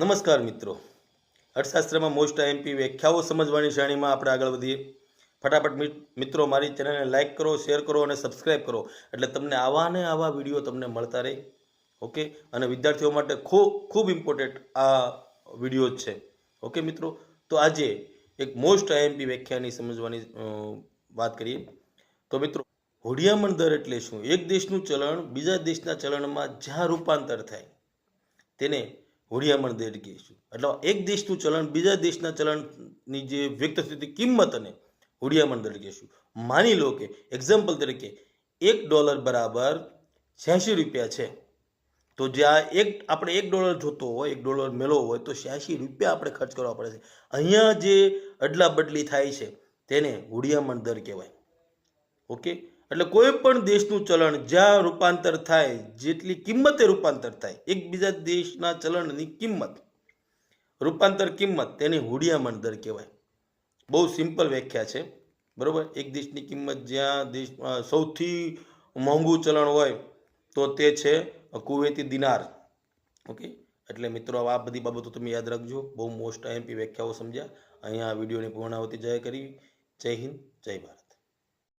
નમસ્કાર મિત્રો. અર્થશાસ્ત્રમાં most IMP વ્યાખ્યાઓ સમજવાની શ્રેણીમાં આપણે આગળ વધીએ. ફટાફટ મિત્રો, મારી ચેનલને લાઇક કરો શેર કરો અને સબસ્ક્રાઇબ કરો. એટલે તમને આવા ને આવા વીડિયો તમને મળતા રહે. ઓકે અને વિદ્યાર્થીઓ માટે ખૂબ ખૂબ ઇમ્પોર્ટન્ટ આ વીડિયો છે. ઓકે મિત્રો? તો આજે એક મોસ્ટ આઈએમપી વ્યાખ્યાની સમજવાની વાત કરીએ. તો મિત્રો, હોડિયામણ દર એટલે શું? એક દેશનું ચલણ બીજા દેશના ચલણમાં જ્યાં રૂપાંતર થાય, તેને હોડિયામણ દર છીએ એટલે એક દેશનું ચલણ, બીજા દેશના ચલણની જે વ્યક્ત થતી કિંમત અને હોડિયામણ દર કહીશું. માની લો કે એક્ઝામ્પલ તરીકે, એક ડોલર બરાબર છ્યાસી રૂપિયા છે. તો જ્યાં એક, આપણે એક ડોલર જોતો હોય, એક ડોલર મેળવો હોય, તો છ્યાસી રૂપિયા આપણે ખર્ચ કરવા પડે છે. અહીંયા જે અદલા બદલી થાય છે, તેને હુડિયામણ દર કહેવાય. ઓકે? એટલે કોઈ પણ દેશનું ચલણ જ્યાં રૂપાંતર થાય, જેટલી કિંમતે રૂપાંતર થાય, એકબીજા દેશના ચલણની કિંમત. રૂપાંતર કિંમત તેની હુડિયામણ દર કહેવાય. બહુ સિમ્પલ વ્યાખ્યા છે. બરોબર? એક દેશની કિંમત જ્યાં દેશ સૌથી મોંઘું ચલણ હોય, તો તે છે કુવેતી દિનાર. ઓકે? એટલે મિત્રો, આ બધી બાબતો તમે યાદ રાખજો. બહુ મોસ્ટ આઈએમપી વ્યાખ્યાઓ સમજ્યા. અહીંયા આ વિડીયોની પૂર્ણાવતી જય કરી. જય હિન્દ, જય ભારત.